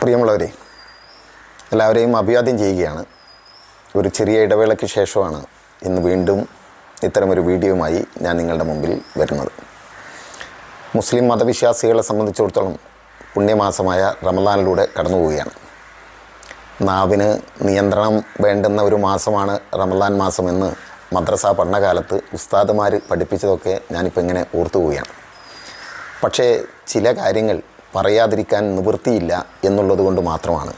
പ്രിയമുള്ളവരെ എല്ലാവരെയും അഭിവാദ്യം ചെയ്യുകയാണ്. ഒരു ചെറിയ ഇടവേളയ്ക്ക് ശേഷമാണ് ഇന്ന് വീണ്ടും ഇത്തരമൊരു വീഡിയോയുമായി ഞാൻ നിങ്ങളുടെ മുമ്പിൽ വരുന്നത്. മുസ്ലിം മതവിശ്വാസികളെ സംബന്ധിച്ചിടത്തോളം പുണ്യമാസമായ റമദാനിലൂടെ കടന്നു പോവുകയാണ്. നാവിന് നിയന്ത്രണം വേണ്ടുന്ന ഒരു മാസമാണ് റമദാൻ മാസമെന്ന് മദ്രസ പഠനകാലത്ത് ഉസ്താദുമാർ പഠിപ്പിച്ചതൊക്കെ ഞാനിപ്പോൾ ഇങ്ങനെ ഓർത്തു പോവുകയാണ് പക്ഷേ ചില കാര്യങ്ങൾ പറയാതിരിക്കാൻ നിവൃത്തിയില്ല എന്നുള്ളത് കൊണ്ട് മാത്രമാണ്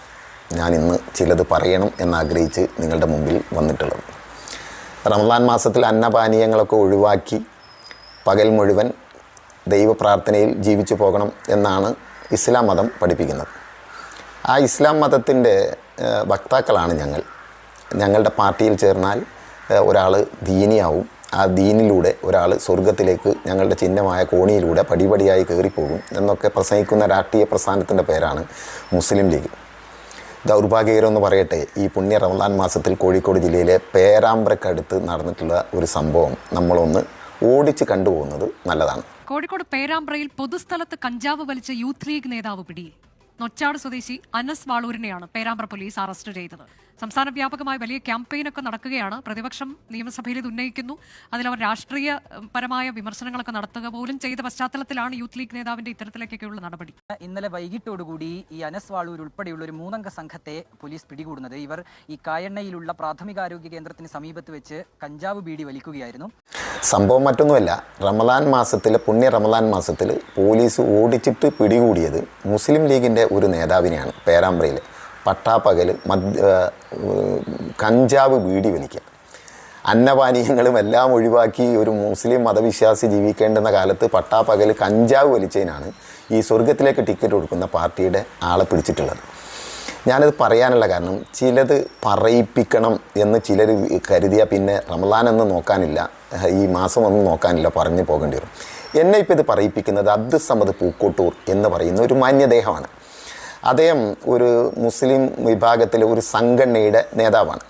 ഞാൻ ഇന്ന് ചിലത് പറയണം എന്നാഗ്രഹിച്ച് നിങ്ങളുടെ മുമ്പിൽ വന്നിട്ടുള്ളത്. റമദാൻ മാസത്തിൽ അന്നപാനീയങ്ങളൊക്കെ ഒഴിവാക്കി പകൽ മുഴുവൻ ദൈവപ്രാർത്ഥനയിൽ ജീവിച്ചു പോകണം എന്നാണ് ഇസ്ലാം മതം പഠിപ്പിക്കുന്നത്. ആ ഇസ്ലാം മതത്തിന്റെ വക്താക്കളാണ് ഞങ്ങൾ. ഞങ്ങളുടെ പാർട്ടിയിൽ ചേർന്നാൽ ഒരാൾ ദീനിയാവും ആ ദീനിലൂടെ ഒരാൾ സ്വർഗത്തിലേക്ക് ഞങ്ങളുടെ ചിഹ്നമായ കോണിയിലൂടെ പടിപടിയായി കയറിപ്പോകും എന്നൊക്കെ പ്രസംഗിക്കുന്ന രാഷ്ട്രീയ പ്രസ്ഥാനത്തിന്റെ പേരാണ് മുസ്ലിം ലീഗ്. ദൗർഭാഗ്യകരമെന്ന് പറയട്ടെ ഈ പുണ്യ റമദാൻ മാസത്തിൽ കോഴിക്കോട് ജില്ലയിലെ പേരാമ്പ്രക്കടുത്ത് നടന്നിട്ടുള്ള ഒരു സംഭവം നമ്മളൊന്ന് ഓടിച്ച് കണ്ടുപോകുന്നത് നല്ലതാണ്. കോഴിക്കോട് പേരാമ്പ്രയിൽ പൊതുസ്ഥലത്ത് കഞ്ചാവ് വലിച്ച യൂത്ത് ലീഗ് നേതാവ് പിടിയിൽ. നൊച്ചാട് സ്വദേശി അനസ് വാളൂരിനെയാണ് പേരാമ്പ്ര പോലീസ് അറസ്റ്റ് ചെയ്തത്. സംസ്ഥാന വ്യാപകമായി വലിയ ക്യാമ്പയിനൊക്കെ നടക്കുകയാണ്. പ്രതിപക്ഷം നിയമസഭയിൽ ഇത് ഉന്നയിക്കുന്നു. അതിലവർ രാഷ്ട്രീയപരമായ പരമായ വിമർശനങ്ങളൊക്കെ നടത്തുക പോലും ചെയ്ത പശ്ചാത്തലത്തിലാണ് യൂത്ത് ലീഗ് നേതാവിന്റെ ഇത്തരത്തിലേക്കൊക്കെയുള്ള നടപടി. ഇന്നലെ വൈകിട്ടോടുകൂടി ഈ അനസ് വാളൂർ ഉൾപ്പെടെയുള്ള ഒരു മൂന്നംഗ സംഘത്തെ പോലീസ് പിടികൂടുന്നത്. ഇവർ ഈ കായണ്ണയിലുള്ള പ്രാഥമികാരോഗ്യ കേന്ദ്രത്തിന് സമീപത്ത് വെച്ച് കഞ്ചാവ് ബീഡി വലിക്കുകയായിരുന്നു. സംഭവം മറ്റൊന്നുമല്ല. റമദാൻ മാസത്തിൽ പുണ്യ റമദാൻ മാസത്തിൽ പോലീസ് ഓടിച്ചിട്ട് പിടികൂടിയത് മുസ്ലിം ലീഗിന്റെ ഒരു നേതാവിനെയാണ് പേരാമ്പ്രയിൽ പട്ടാപ്പകൽ മദ് കഞ്ചാവ് ബീഡി വലിക്കുക അന്നപാനീയങ്ങളും എല്ലാം ഒഴിവാക്കി ഒരു മുസ്ലിം മതവിശ്വാസി ജീവിക്കേണ്ടുന്ന കാലത്ത് പട്ടാപ്പകൽ കഞ്ചാവ് വലിച്ചതിനാണ് ഈ സ്വർഗത്തിലേക്ക് ടിക്കറ്റ് കൊടുക്കുന്ന പാർട്ടിയുടെ ആളെ പിടിച്ചിട്ടുള്ളത്. ഞാനത് പറയാനുള്ള കാരണം ചിലത് പറയിപ്പിക്കണം എന്ന് ചിലർ കരുതിയാൽ പിന്നെ റമദാൻ എന്ന് നോക്കാനില്ല ഈ മാസം ഒന്നും നോക്കാനില്ല പറഞ്ഞു പോകേണ്ടി വരും. എന്നെ ഇപ്പോൾ ഇത് പറയിപ്പിക്കുന്നത് അബ്ദുസമ്മദ് സമദ് പൂക്കോട്ടൂർ എന്ന് പറയുന്ന ഒരു മാന്യദേഹമാണ്. അദ്ദേഹം ഒരു മുസ്ലിം വിഭാഗത്തിലെ ഒരു സംഘടനയുടെ നേതാവാണ്.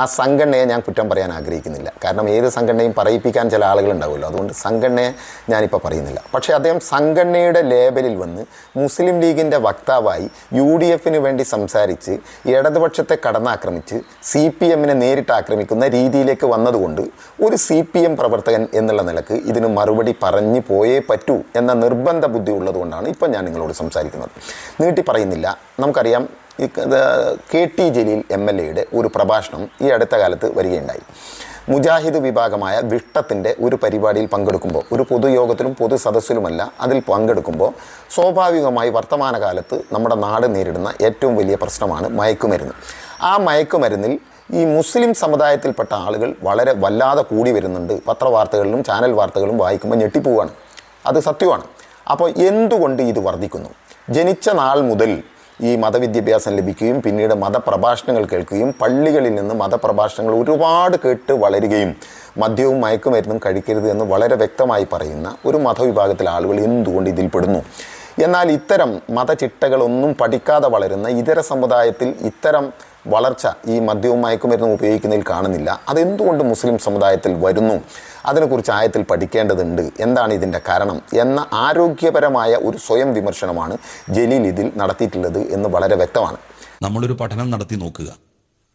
ആ സംഘടനയെ ഞാൻ കുറ്റം പറയാൻ ആഗ്രഹിക്കുന്നില്ല. കാരണം ഏത് സംഘടനയും പറയിപ്പിക്കാൻ ചില ആളുകൾ ഉണ്ടാവുമല്ലോ അതുകൊണ്ട് സംഘടനയെ ഞാനിപ്പോൾ പറയുന്നില്ല. പക്ഷേ അദ്ദേഹം സംഘടനയുടെ ലേബലിൽ വന്ന് മുസ്ലിം ലീഗിന്റെ വക്താവായി യു ഡി എഫിന് വേണ്ടി സംസാരിച്ച് ഇടതുപക്ഷത്തെ കടന്നാക്രമിച്ച് സി പി എമ്മിനെ നേരിട്ട് ആക്രമിക്കുന്ന രീതിയിലേക്ക് വന്നതുകൊണ്ട് ഒരു സി പി എം പ്രവർത്തകൻ എന്നുള്ള നിലയ്ക്ക് ഇതിന് മറുപടി പറഞ്ഞു പോയേ പറ്റൂ എന്ന നിർബന്ധ ബുദ്ധി ഉള്ളതുകൊണ്ടാണ് ഇപ്പം ഞാൻ നിങ്ങളോട് സംസാരിക്കുന്നത്. നീട്ടി പറയുന്നില്ല. നമുക്കറിയാം ഈ ക- ടി ജലീൽ എം എൽ എയുടെ ഒരു പ്രഭാഷണം ഈ അടുത്ത കാലത്ത് വരികയുണ്ടായി. മുജാഹിദ് വിഭാഗമായ വിഷ്ടത്തിന്റെ ഒരു പരിപാടിയിൽ പങ്കെടുക്കുമ്പോൾ ഒരു പൊതുയോഗത്തിലും പൊതു സദസ്സിലുമല്ല അതിൽ പങ്കെടുക്കുമ്പോൾ സ്വാഭാവികമായി വർത്തമാനകാലത്ത് നമ്മുടെ നാട് നേരിടുന്ന ഏറ്റവും വലിയ പ്രശ്നമാണ് മയക്കുമരുന്ന്. ആ മയക്കുമരുന്നിൽ ഈ മുസ്ലിം സമുദായത്തിൽപ്പെട്ട ആളുകൾ വളരെ വല്ലാതെ കൂടി വരുന്നുണ്ട്. പത്രവാർത്തകളിലും ചാനൽ വാർത്തകളും വായിക്കുമ്പോൾ ഞെട്ടിപ്പോവാണ്. അത് സത്യമാണ്. അപ്പോൾ എന്തുകൊണ്ട് ഇത് വർദ്ധിക്കുന്നു? ജനിച്ച നാൾ മുതൽ ഈ മതവിദ്യാഭ്യാസം ലഭിക്കുകയും പിന്നീട് മതപ്രഭാഷണങ്ങൾ കേൾക്കുകയും പള്ളികളിൽ നിന്ന് മതപ്രഭാഷണങ്ങൾ ഒരുപാട് കേട്ട് വളരുകയും മദ്യവും മയക്കുമരുന്നും കഴിക്കരുത് എന്ന് വളരെ വ്യക്തമായി പറയുന്ന ഒരു മതവിഭാഗത്തിലെ ആളുകൾ എന്തുകൊണ്ട് ഇതിൽ പെടുന്നു? എന്നാൽ ഇത്തരം മതചിട്ടകളൊന്നും പഠിക്കാതെ വളരുന്ന ഇതര സമുദായത്തിൽ ഇത്തരം വളർച്ച ഈ മദ്യവും മയക്കുമരുന്നും ഉപയോഗിക്കുന്നതിൽ കാണുന്നില്ല. അതെന്തുകൊണ്ട് മുസ്ലിം സമുദായത്തിൽ വരുന്നു? അതിനെക്കുറിച്ച് ആയത്തിൽ പഠിക്കേണ്ടതുണ്ട്. എന്താണ് ഇതിന്റെ കാരണം? എന്ന ആരോഗ്യപരമായ ഒരു സ്വയം വിമർശനമാണ് ജലീൽ ഇതിൽ നടത്തിയിട്ടുള്ളത് എന്ന് വളരെ വ്യക്തമാണ്. നമ്മളൊരു പഠനം നടത്തി നോക്കുക.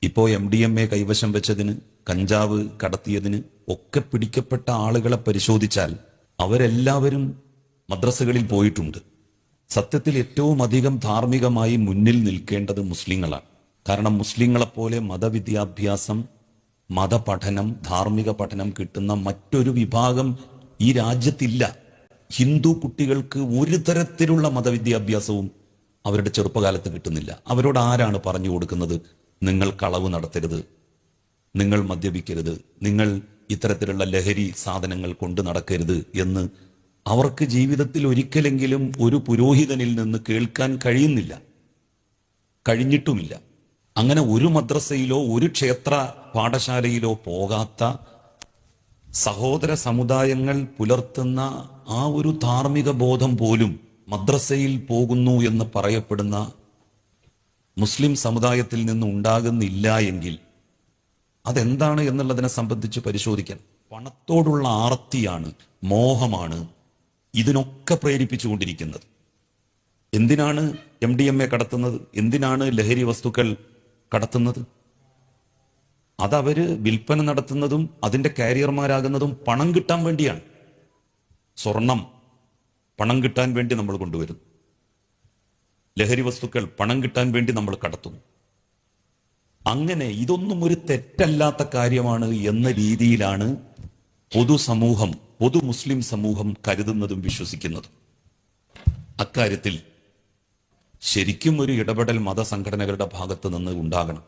ഇപ്പോൾ എം ഡി എം എ കൈവശം വെച്ചതിന് കഞ്ചാവ് കടത്തിയതിന് ഒക്കെ പിടിക്കപ്പെട്ട ആളുകളെ പരിശോധിച്ചാൽ അവരെല്ലാവരും മദ്രസകളിൽ പോയിട്ടുണ്ട്. സത്യത്തിൽ ഏറ്റവും അധികം ധാർമ്മികമായി മുന്നിൽ നിൽക്കേണ്ടത് മുസ്ലിങ്ങളാണ്. കാരണം മുസ്ലിങ്ങളെപ്പോലെ മതവിദ്യാഭ്യാസം മതപഠനം ധാർമ്മിക പഠനം കിട്ടുന്ന മറ്റൊരു വിഭാഗം ഈ രാജ്യത്തില്ല. ഹിന്ദു കുട്ടികൾക്ക് ഒരു തരത്തിലുള്ള മതവിദ്യാഭ്യാസവും അവരുടെ ചെറുപ്പകാലത്ത് കിട്ടുന്നില്ല. അവരോട് ആരാണ് പറഞ്ഞു കൊടുക്കുന്നത്? നിങ്ങൾ കളവ് നടത്തരുത്. നിങ്ങൾ മദ്യപിക്കരുത്. നിങ്ങൾ ഇത്തരത്തിലുള്ള ലഹരി സാധനങ്ങൾ കൊണ്ടു നടക്കരുത് എന്ന് അവർക്ക് ജീവിതത്തിൽ ഒരിക്കലെങ്കിലും ഒരു പുരോഹിതനിൽ നിന്ന് കേൾക്കാൻ കഴിയുന്നില്ല. കഴിഞ്ഞിട്ടുമില്ല. അങ്ങനെ ഒരു മദ്രസയിലോ ഒരു ക്ഷേത്ര പാഠശാലയിലോ പോകാത്ത സഹോദര സമുദായങ്ങൾ പുലർത്തുന്ന ആ ഒരു ധാർമ്മിക ബോധം പോലും മദ്രസയിൽ പോകുന്നു എന്ന് പറയപ്പെടുന്ന മുസ്ലിം സമുദായത്തിൽ നിന്ന് ഉണ്ടാകുന്നില്ല എങ്കിൽ അതെന്താണ് എന്നുള്ളതിനെ സംബന്ധിച്ച് പരിശോധിക്കാൻ. പണത്തോടുള്ള ആർത്തിയാണ് മോഹമാണ് ഇതിനൊക്കെ പ്രേരിപ്പിച്ചുകൊണ്ടിരിക്കുന്നത്. എന്തിനാണ് എം ഡി എം എ കടത്തുന്നത്? എന്തിനാണ് ലഹരി വസ്തുക്കൾ കടത്തുന്നത്? അതവര് വിൽപ്പന നടത്തുന്നതും അതിന്റെ കാരിയർമാരാകുന്നതും പണം കിട്ടാൻ വേണ്ടിയാണ്. സ്വർണം പണം കിട്ടാൻ വേണ്ടി നമ്മൾ കൊണ്ടുവരുന്നു. ലഹരി വസ്തുക്കൾ പണം കിട്ടാൻ വേണ്ടി നമ്മൾ കടത്തുന്നു. അങ്ങനെ ഇതൊന്നും ഒരു തെറ്റല്ലാത്ത കാര്യമാണ് എന്ന രീതിയിലാണ് പൊതുസമൂഹം പൊതു മുസ്ലിം സമൂഹം കരുതുന്നതും വിശ്വസിക്കുന്നതും. അക്കാര്യത്തിൽ ശരിക്കും ഒരു ഇടപെടൽ മതസംഘടനകളുടെ ഭാഗത്ത് നിന്ന് ഉണ്ടാകണം.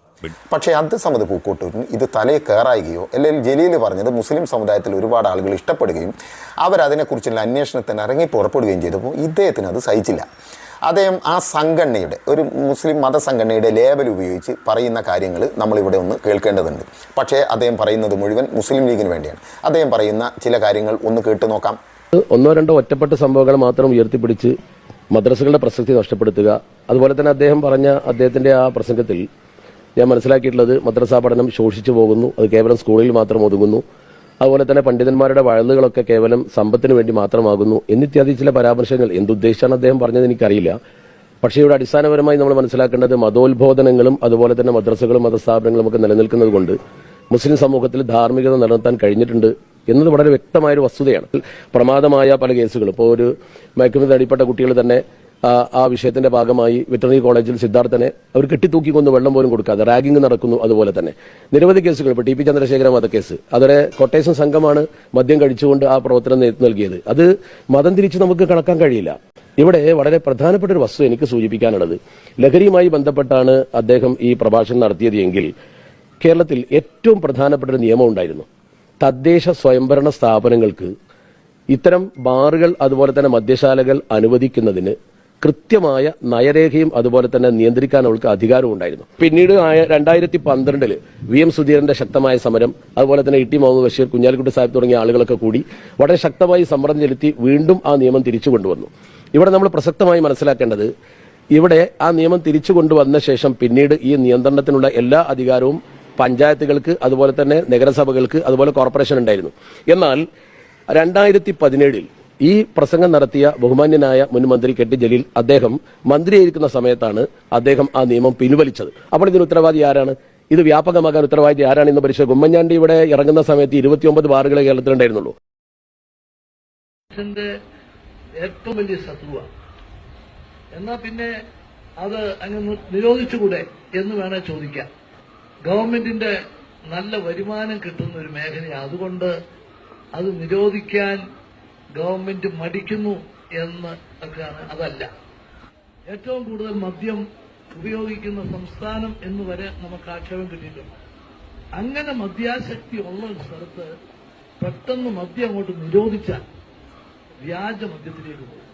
പക്ഷേ അത് സമത് പൂക്കോട്ടൂരിന് ഇത് തലയിൽ കയറായികയോ അല്ലെങ്കിൽ ജലീൽ പറഞ്ഞത് മുസ്ലിം സമുദായത്തിൽ ഒരുപാട് ആളുകൾ ഇഷ്ടപ്പെടുകയും അവരതിനെക്കുറിച്ചുള്ള അന്വേഷണത്തിന് ഇറങ്ങി പുറപ്പെടുകയും ചെയ്തപ്പോൾ ഇദ്ദേഹത്തിന് അത് സഹിച്ചില്ല. അദ്ദേഹം ആ സംഘടനയുടെ ഒരു മുസ്ലിം മതസംഘടനയുടെ ലേബൽ ഉപയോഗിച്ച് പറയുന്ന കാര്യങ്ങൾ നമ്മളിവിടെ ഒന്ന് കേൾക്കേണ്ടതുണ്ട്. പക്ഷേ അദ്ദേഹം പറയുന്നത് മുഴുവൻ മുസ്ലിം ലീഗിന് വേണ്ടിയാണ്. അദ്ദേഹം പറയുന്ന ചില കാര്യങ്ങൾ ഒന്ന് കേട്ടു നോക്കാം. ഒന്നോ രണ്ടോ ഒറ്റപ്പെട്ട സംഭവങ്ങൾ മാത്രം ഉയർത്തിപ്പിടിച്ച് മദ്രസകളുടെ പ്രസക്തി നഷ്ടപ്പെടുത്തുക. അതുപോലെ തന്നെ അദ്ദേഹം പറഞ്ഞ അദ്ദേഹത്തിന്റെ ആ പ്രസംഗത്തിൽ ഞാൻ മനസ്സിലാക്കിയിട്ടുള്ളത് മദ്രസാ പഠനം ശോഷിച്ചു പോകുന്നു. അത് കേവലം സ്കൂളിൽ മാത്രം ഒതുങ്ങുന്നു. അതുപോലെ തന്നെ പണ്ഡിതന്മാരുടെ വഴലുകളൊക്കെ കേവലം സമ്പത്തിന് വേണ്ടി മാത്രമാകുന്നു. എന്നിത്യാദി ചില പരാമർശങ്ങൾ എന്തുദ്ദേശിച്ചാണ് അദ്ദേഹം പറഞ്ഞത് എനിക്കറിയില്ല. പക്ഷേ ഇവിടെ അടിസ്ഥാനപരമായി നമ്മൾ മനസ്സിലാക്കേണ്ടത് മതോത്ബോധനങ്ങളും അതുപോലെ തന്നെ മദ്രസകളും മതസ്ഥാപനങ്ങളും ഒക്കെ നിലനിൽക്കുന്നത് കൊണ്ട് മുസ്ലിം സമൂഹത്തിൽ ധാർമ്മികത നിലനിർത്താൻ കഴിഞ്ഞിട്ടുണ്ട്. എന്നത് വളരെ വ്യക്തമായ ഒരു വസ്തുതയാണ്. പ്രമാദമായ പല കേസുകളും. ഇപ്പോൾ ഒരു മയക്കുമരുന്ന് അടിപ്പെട്ട കുട്ടികൾ തന്നെ ആ, വിഷയത്തിന്റെ ഭാഗമായി വെറ്ററിനറി കോളേജിൽ സിദ്ധാർത്ഥനെ അവർ കെട്ടിത്തൂക്കിക്കൊന്ന് വെള്ളം പോലും കൊടുക്കാതെ റാഗിംഗ് നടക്കുന്നു അതുപോലെ തന്നെ. നിരവധി കേസുകൾ ഇപ്പോൾ ടി പി ചന്ദ്രശേഖര വധക്കേസ് അതുവരെ കൊട്ടേഷൻ സംഘമാണ് മദ്യം കഴിച്ചുകൊണ്ട് ആ പ്രവർത്തനം നൽകിയത്. അത് മതം തിരിച്ച് നമുക്ക് കണക്കാൻ കഴിയില്ല. ഇവിടെ വളരെ പ്രധാനപ്പെട്ട ഒരു വസ്തു എനിക്ക് സൂചിപ്പിക്കാനുള്ളത്. ലഹരിയുമായി ബന്ധപ്പെട്ടാണ് അദ്ദേഹം ഈ പ്രഭാഷണം നടത്തിയത് എങ്കിൽ കേരളത്തിൽ ഏറ്റവും പ്രധാനപ്പെട്ട ഒരു നിയമം ഉണ്ടായിരുന്നു. തദ്ദേശ സ്വയംഭരണ സ്ഥാപനങ്ങൾക്ക് ഇത്തരം ബാറുകൾ അതുപോലെ തന്നെ മദ്യശാലകൾ അനുവദിക്കുന്നതിന് കൃത്യമായ നയരേഖയും അതുപോലെ തന്നെ നിയന്ത്രിക്കാൻ അവൾക്ക് അധികാരവും ഉണ്ടായിരുന്നു. പിന്നീട് രണ്ടായിരത്തി പന്ത്രണ്ടിൽ വി എം സുധീരന്റെ ശക്തമായ സമരം അതുപോലെ തന്നെ ഇ ടി മുഹമ്മദ് ബഷീർ കുഞ്ഞാലിക്കുട്ടി സാഹിബ് തുടങ്ങിയ ആളുകളൊക്കെ കൂടി വളരെ ശക്തമായി സമരം ചെലുത്തി വീണ്ടും ആ നിയമം തിരിച്ചു കൊണ്ടുവന്നു. ഇവിടെ നമ്മൾ പ്രസക്തമായി മനസ്സിലാക്കേണ്ടത് ഇവിടെ ആ നിയമം തിരിച്ചു കൊണ്ടുവന്ന ശേഷം പിന്നീട് ഈ നിയന്ത്രണത്തിനുള്ള എല്ലാ അധികാരവും പഞ്ചായത്തുകൾക്ക് അതുപോലെ തന്നെ നഗരസഭകൾക്ക് അതുപോലെ കോർപ്പറേഷൻ ഉണ്ടായിരുന്നു. എന്നാൽ രണ്ടായിരത്തി പതിനേഴിൽ ഈ പ്രസംഗം നടത്തിയ ബഹുമാന്യനായ മുൻ മന്ത്രി കെ ടി ജലീൽ അദ്ദേഹം മന്ത്രിയായിരിക്കുന്ന സമയത്താണ് അദ്ദേഹം ആ നിയമം പിൻവലിച്ചത്. അപ്പോൾ ഇതിന് ഉത്തരവാദി ആരാണ്? ഇത് വ്യാപകമാകാൻ ഉത്തരവാദി ആരാണ് ഇന്ന് പരിശോധിക്കുക ഉമ്മൻചാണ്ടി ഇവിടെ ഇറങ്ങുന്ന സമയത്ത് ഇരുപത്തിയൊമ്പത് ബാറുകളെ കേരളത്തിലുണ്ടായിരുന്നുള്ളൂ ഏറ്റവും വലിയ ശത്രുവാണ് എന്നാ പിന്നെ അത് അങ്ങ് നിരോധിച്ചുകൂടെ എന്ന് വേണേ ചോദിക്കാം. ഗവൺമെന്റിന്റെ നല്ല വരുമാനം കിട്ടുന്ന ഒരു മേഖലയാണ് അതുകൊണ്ട് അത് നിരോധിക്കാൻ ഗവൺമെന്റ് മടിക്കുന്നു എന്ന് ഒക്കെയാണ്. അതല്ല. ഏറ്റവും കൂടുതൽ മദ്യം ഉപയോഗിക്കുന്ന സംസ്ഥാനം എന്ന് വരെ നമുക്ക് ആക്ഷേപം കിട്ടിയിട്ടുണ്ട്. അങ്ങനെ മദ്യാസക്തി ഉള്ള ഒരു സ്ഥലത്ത് പെട്ടെന്ന് മദ്യം അങ്ങോട്ട് നിരോധിച്ചാൽ വ്യാജ മദ്യത്തിലേക്ക് പോകും.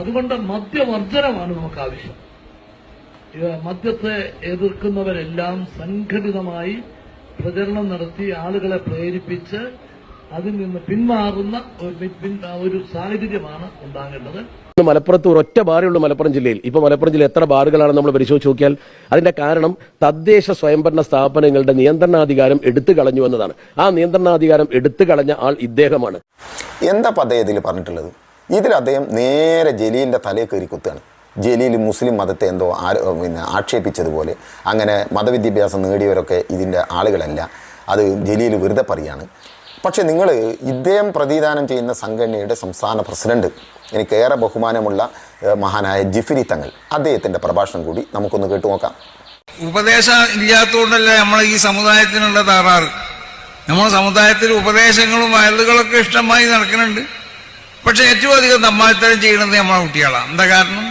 അതുകൊണ്ട് മദ്യവർജനമാണ് നമുക്ക് ആവശ്യം. മദ്യത്തെ എതിർക്കുന്നവരെല്ലാം സംഘടിതമായി പ്രചരണം നടത്തി ആളുകളെ പ്രേരിപ്പിച്ച് അതിൽ നിന്ന് പിന്മാറുന്ന ഒരു സാഹചര്യമാണ് ഉണ്ടാകേണ്ടത്. മലപ്പുറത്ത് ഒരൊറ്റ ബാറേയുള്ളൂ മലപ്പുറം ജില്ലയിൽ. ഇപ്പൊ മലപ്പുറം ജില്ലയിൽ എത്ര ബാറുകളാണ് നമ്മൾ പരിശോധിച്ച് നോക്കിയാൽ അതിന്റെ കാരണം തദ്ദേശ സ്വയംഭരണ സ്ഥാപനങ്ങളുടെ നിയന്ത്രണാധികാരം എടുത്തു കളഞ്ഞു എന്നതാണ്. ആ നിയന്ത്രണാധികാരം എടുത്തു കളഞ്ഞ ആൾ ഇദ്ദേഹമാണ്. എന്താ പദ്ധതി ഇതിൽ പറഞ്ഞിട്ടുള്ളത്? ഇതിൽ അദ്ദേഹം നേരെ ജലീലിന്റെ തലയിൽ കയറി കുത്തുകയാണ്. ജലീൽ മുസ്ലിം മതത്തെ എന്തോ പിന്നെ ആക്ഷേപിച്ചതുപോലെ അങ്ങനെ മതവിദ്യാഭ്യാസം നേടിയവരൊക്കെ ഇതിന്റെ ആളുകളല്ല. അത് ജലീൽ വെറുതെ പറയാണ്. പക്ഷേ നിങ്ങൾ ഇദ്ദേഹം പ്രതിദാനം ചെയ്യുന്ന സംഘടനയുടെ സംസ്ഥാന പ്രസിഡന്റ് എനിക്കേറെ ബഹുമാനമുള്ള മഹാനായ ജിഫിരി തങ്ങൾ അദ്ദേഹത്തിന്റെ പ്രഭാഷണം കൂടി നമുക്കൊന്ന് കേട്ടു നോക്കാം. ഉപദേശം ഇല്ലാത്തതുകൊണ്ടല്ലേ നമ്മൾ ഈ സമുദായത്തിനുള്ള താറാറ് നമ്മുടെ സമുദായത്തിൽ ഉപദേശങ്ങളും വയലുകളൊക്കെ ഇഷ്ടമായി നടക്കുന്നുണ്ട്. പക്ഷെ ഏറ്റവും അധികം നമ്മാത്തരം ചെയ്യുന്നത് നമ്മളെ കുട്ടികളാണ്. എന്താ കാരണം?